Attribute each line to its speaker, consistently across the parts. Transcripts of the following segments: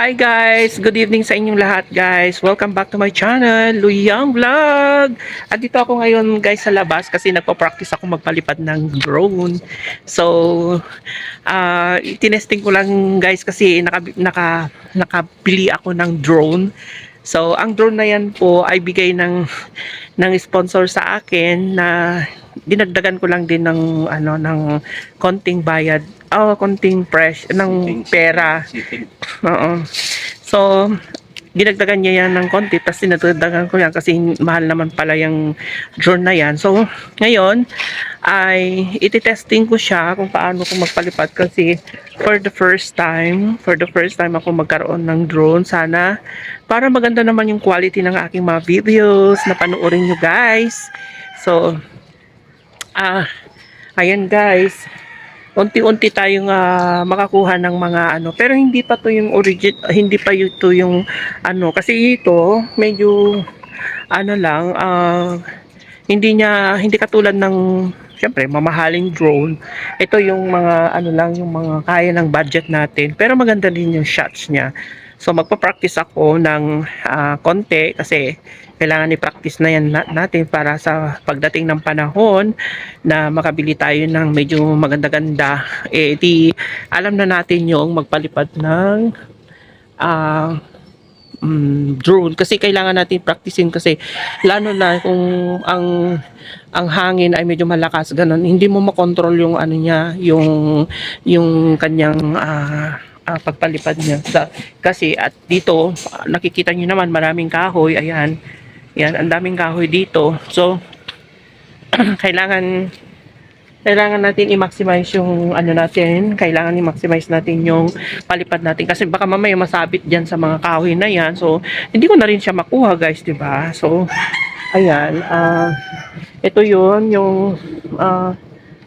Speaker 1: Hi guys! Good evening sa inyong lahat guys. Welcome back to my channel, Luyang Vlog! At dito ako ngayon guys sa labas kasi nagpa-practice ako magpalipad ng drone. So, uh, tinesting ko lang guys kasi naka, naka, nakabili ako ng drone. So, ang drone na yan po ay bigay ng, ng sponsor sa akin na dinagdagan ko lang din ng ano ng konting bayad oh konting fresh ng pera Oo. So, dinagdagan niya yan ng konti, tapos dinagdagan ko yan kasi mahal naman pala yung drone na yan. So, ngayon, ay ititesting ko siya kung paano ko magpalipad kasi for the first time, for the first time ako magkaroon ng drone. Sana, para maganda naman yung quality ng aking mga videos na panoorin nyo guys. So, ah, ayan guys, unti-unti tayong ah, makakuha ng mga ano. Pero hindi pa to yung origin hindi pa ito yung ano. Kasi ito medyo ano lang ah, hindi niya hindi katulad ng syempre mamahaling drone. Ito yung mga ano lang yung mga kaya ng budget natin. Pero maganda din yung shots niya so magpa-practice ako ng ah, konti kasi kailangan i-practice na yan na- natin para sa pagdating ng panahon na makabili tayo ng medyo maganda-ganda. Eh di alam na natin yung magpalipad ng ah mm, drone. Kasi kailangan natin practicein kasi lalo na kung ang ang hangin ay medyo malakas ganun. Hindi mo makontrol yung ano niya yung yung kanyang ah, ah, pagpalipad niya sa, kasi at dito nakikita niyo naman maraming kahoy ayan yan ang daming kahoy dito so kailangan kailangan natin i-maximize yung ano natin, kailangan i-maximize natin yung palipad natin kasi baka mamaya masabit diyan sa mga kahoy na yan. So, hindi ko na rin siya makuha, guys, 'di ba? So, ayan, ah ito 'yun yung ah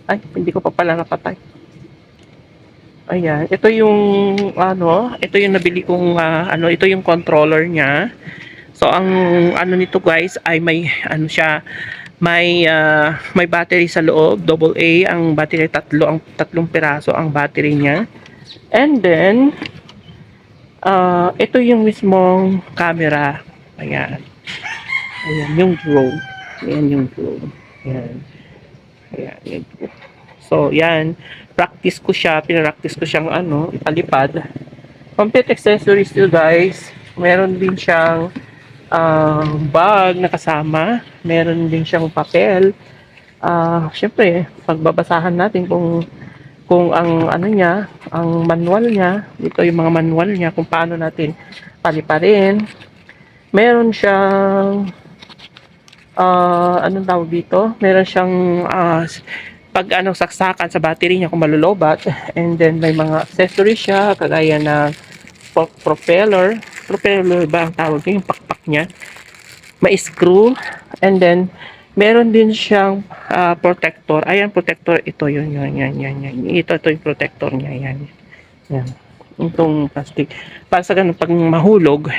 Speaker 1: ay, hindi ko pa pala napatay. Ayan, ito yung ano, ito yung nabili kong ah, ano, ito yung controller niya. So, ang ano nito, guys, ay may ano siya, may ah, may battery sa loob, double A ang battery tatlo ang tatlong piraso ang battery niya. And then ah ito yung mismong camera. Ayan. Ayan yung drone. Ayan yung drone. Ayan. Ayan yung drone. So, yan. Practice ko siya. Pinractice ko siyang ano, ipalipad. Complete accessories to guys. Meron din siyang ah, bag na kasama. Meron din siyang papel. Ah, syempre, pagbabasahan natin kung kung ang ano niya, ang manual niya, ito yung mga manual niya kung paano natin paliparin. Meron siyang ah anong tawag dito? Meron siyang ah, pag ano saksakan sa battery niya kung malulobat and then may mga accessories siya kagaya na pro- propeller. Propeller ba ang tawag yung pakpak niya. May screw. And then meron din siyang ah, protector. Ayan protector. Ito yun yun yan yan yan ito ito yung protector niya. Yan yan itong plastic. Para sa ganun pag mahulog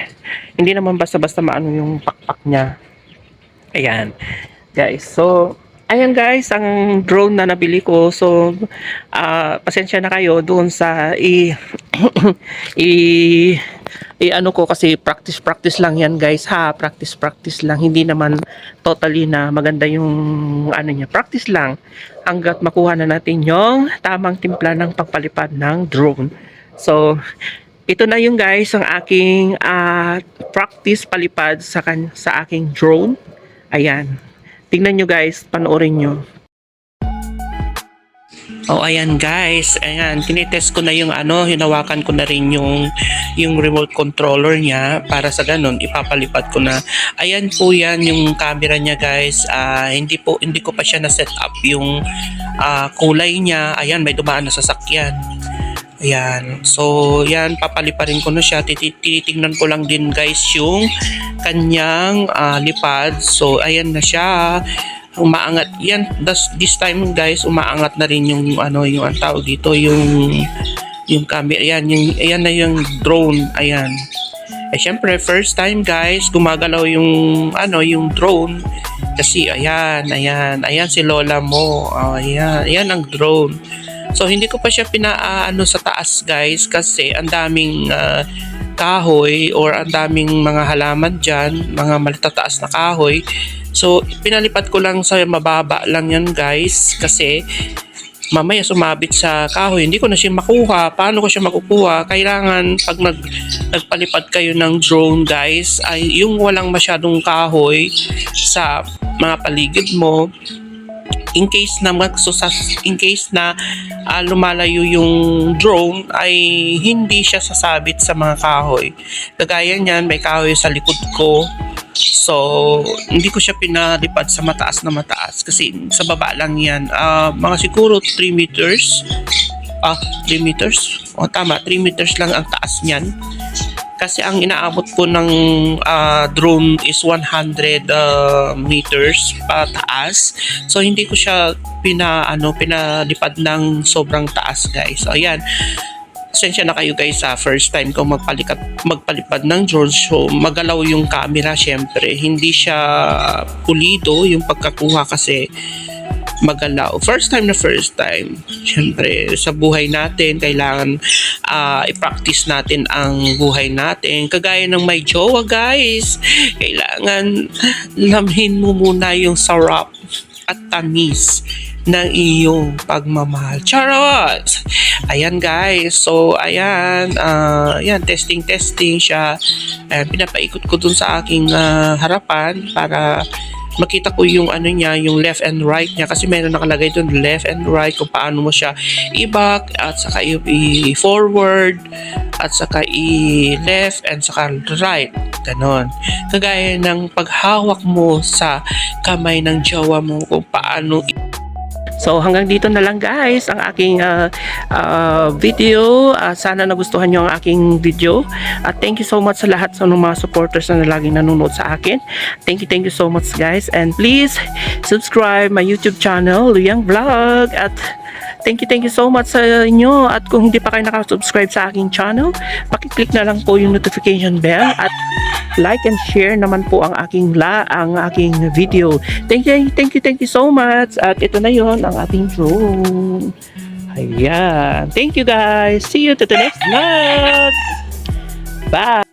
Speaker 1: hindi naman basta-basta maano yung pakpak niya. Ayan. Guys so ayan guys ang drone na nabili ko. So ah, pasensya na kayo doon sa i i i ano ko kasi practice practice lang yan guys ha? Practice practice lang. Hindi naman totally na maganda yung ano niya. Practice lang hanggat makuha na natin yung tamang timpla ng pagpalipad ng drone. So ito na yung guys ang aking ah, practice palipad sa kan sa aking drone. Ayan tingnan nyo guys panoorin nyo Oh, ayan guys. Ayan, tinitest ko na yung ano, hinawakan ko na rin yung yung remote controller niya para sa ganun ipapalipad ko na. Ayan po 'yan yung camera niya guys. Ah, hindi po hindi ko pa siya na set up yung ah, kulay niya. Ayan, may dumaan na sasakyan. Ayan. So, yan, papaliparin ko na siya. Tinitingnan ko lang din guys yung kanyang ah, lipad. So, ayan na siya. Umaangat. Yan das, this time guys umaangat na rin yung ano yung ang tawag dito yung yung camera. Yan yung ayan na yung drone. Ayan. Eh syempre first time guys gumagalaw yung ano yung drone. Kasi ayan ayan. Ayan si lola mo. Oh, ayan ayan ang drone So hindi ko pa siya pinaano sa taas guys kasi ang daming ah, kahoy or ang daming mga halaman dyan, mga malatataas na kahoy. So, pinalipad ko lang sa mababa lang yan guys kasi mamaya sumabit sa kahoy, hindi ko na siya makuha. Paano ko siya makukuha? Kailangan pag nag, nagpalipad kayo ng drone guys, ay yung walang masyadong kahoy sa mga paligid mo, in case na magsusas in case na ah, lumalayo yung drone ay hindi siya sasabit sa mga kahoy. Kagaya niyan, may kahoy sa likod ko. So, hindi ko siya pinalipad sa mataas na mataas kasi sa baba lang yan. Ah, mga siguro 3 meters. Ah, 3 meters? O tama, 3 meters lang ang taas niyan. Kasi ang inaabot ko ng ah, drone is 100 ah, meters pataas. So hindi ko siya pina ano pinalipad ng sobrang taas, guys. So ayan. Pasensya na kayo guys sa first time ko magpalikat magpalipad ng drone so magalaw yung camera syempre hindi siya pulido yung pagkakuha kasi magalaw. First time na first time. Siyempre, sa buhay natin, kailangan ah, i-practice natin ang buhay natin. Kagaya ng may jowa, guys. Kailangan lamhin mo muna yung sarap at tamis ng iyong pagmamahal. Charot! Ayan guys. So, ayan. ah, ayan, testing, testing siya. Ayan, pinapaikot ko dun sa aking ah, harapan para makita ko yung ano niya, yung left and right niya kasi meron nakalagay doon left and right kung paano mo siya i-back at saka i- i-forward at saka i-left and saka right. Ganon. Kagaya ng paghawak mo sa kamay ng jowa mo kung paano So hanggang dito na lang guys ang aking ah, ah, video. Ah, sana nagustuhan nyo ang aking video. At thank you so much sa lahat sa mga supporters na laging nanonood sa akin. Thank you, thank you so much guys. And please subscribe my YouTube channel, Luyang Vlog. At thank you, thank you so much sa inyo. At kung hindi pa kayo nakasubscribe sa aking channel, pakiclick na lang po yung notification bell at like and share naman po ang aking la ang aking video. Thank you, thank you, thank you so much. At ito na yon ang ating drone. Ayan. Thank you guys. See you to the next vlog. Bye.